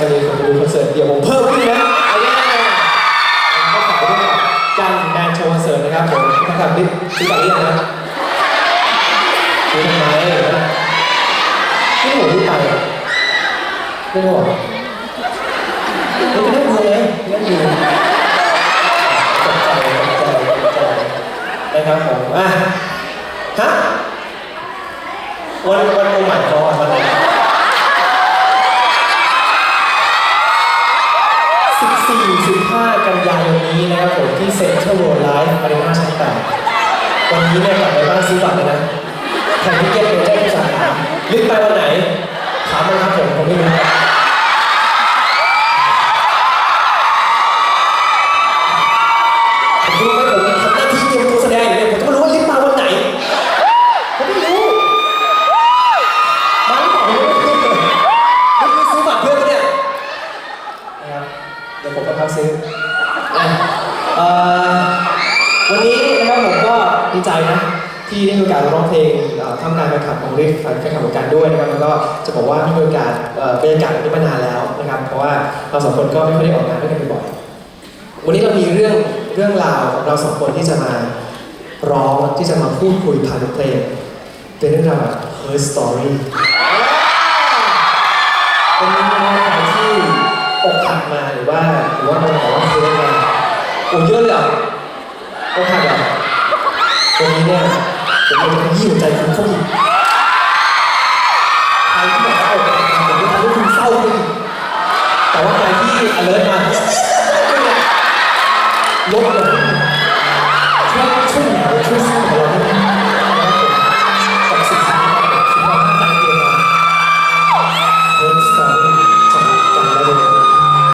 จะมีคนดูคอนเสิร์ตเดี่ยวผมเพิ่มขึ้นนะเอาแน่ๆก็ฝากด้วยการแบนโชว์คอนเสิร์ตนะครับผมถ้าทำนี่ซื้อบัตรหรือยังนะซื้อทำไมไม่หัวรู้ไปไม่หัวไม่ได้ดูเลยไม่ได้ดูตกใจตกใจตกใจนะครับผมอะฮะวันวันโอหมายกอวันไหน 15 กันยายนนี้นะครับผมที่เซ็นทรัลเวิลด์ไลฟ์อารีนาชั้นแปดวันนี้เนี่ยกลับไปบ้านซื้อบัตรเลยนะแข่งที่เก็ตเป็นเจ้าผู้สาขาลึกไปวันไหนถามมาครับผมผมไม่รู้ ซื้ออะเอ่อวันนี้นะครับผมก็ดีใจนะที่ได้มีโอกาสร้องเพลงเอ่อทำงานแฟนคลับของริฟแฟนคลับของกันด้วยนะครับแล้วก็จะบอกว่ามีโอกาสเอ่อบรรยากาศแบบนี้มานานแล้วนะครับ เพราะว่าเราสองคนก็ไม่ค่อยได้ออกงานด้วยกันบ่อยๆวันนี้เรามีเรื่องเรื่องราวของเราสองคนที่จะมาร้องที่จะมาพูดคุยผ่านเพลงเป็นเรื่องราวแบบ her story เป็นเรื่อง ผมเยอะเลยอะก็ขาดอะวันนี้เนี่ยผมอยากจะยิ้มใจคุณเข้าอีกใครที่แบบว่าอกหัผมจะทำให้คุณเศร้าไปอีแต่ว่าใครที่ alert มาลบลง